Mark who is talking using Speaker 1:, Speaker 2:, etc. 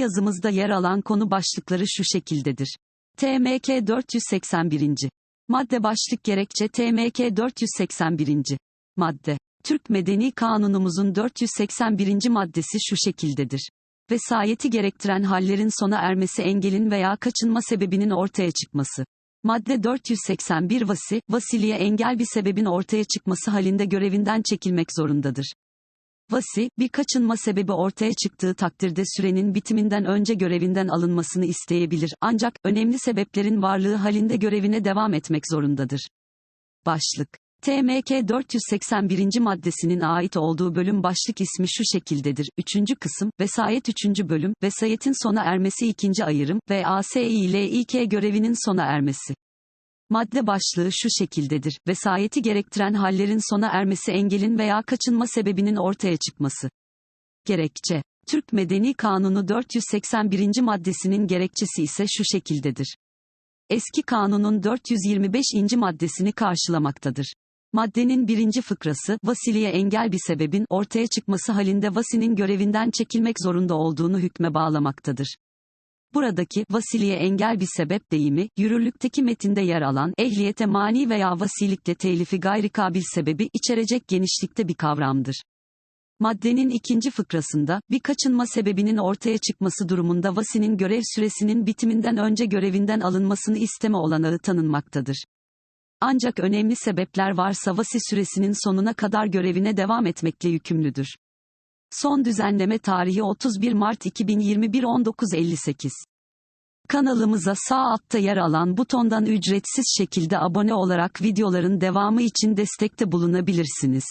Speaker 1: yazımızda yer alan konu başlıkları şu şekildedir. TMK 481. Madde başlık gerekçe TMK 481. Madde. Türk Medeni Kanunumuzun 481. maddesi şu şekildedir. Vesayeti gerektiren hallerin sona ermesi engelin veya kaçınma sebebinin ortaya çıkması. Madde 481 Vasi, vasiliye engel bir sebebin ortaya çıkması halinde görevinden çekilmek zorundadır. Vasi, bir kaçınma sebebi ortaya çıktığı takdirde sürenin bitiminden önce görevinden alınmasını isteyebilir ancak, önemli sebeplerin varlığı halinde görevine devam etmek zorundadır. Başlık TMK 481. maddesinin ait olduğu bölüm başlık ismi şu şekildedir. 3. kısım, Vesayet 3. bölüm, Vesayetin sona ermesi 2. ayırım, VASİ ile İK görevinin sona ermesi. Madde başlığı şu şekildedir. Vesayeti gerektiren hallerin sona ermesi engelin veya kaçınma sebebinin ortaya çıkması. Gerekçe. Türk Medeni Kanunu 481. maddesinin gerekçesi ise şu şekildedir. Eski kanunun 425. maddesini karşılamaktadır. Maddenin birinci fıkrası, vasiliye engel bir sebebin ortaya çıkması halinde vasinin görevinden çekilmek zorunda olduğunu hükme bağlamaktadır. Buradaki, vasiliye engel bir sebep deyimi, yürürlükteki metinde yer alan, ehliyete mani veya vasilikte telifi gayri kabil sebebi içerecek genişlikte bir kavramdır. Maddenin ikinci fıkrasında, bir kaçınma sebebinin ortaya çıkması durumunda vasinin görev süresinin bitiminden önce görevinden alınmasını isteme olanağı tanınmaktadır. Ancak önemli sebepler varsa vasi süresinin sonuna kadar görevine devam etmekle yükümlüdür. Son düzenleme tarihi 31 Mart 2021 19.58. Kanalımıza sağ altta yer alan butondan ücretsiz şekilde abone olarak videoların devamı için destekte bulunabilirsiniz.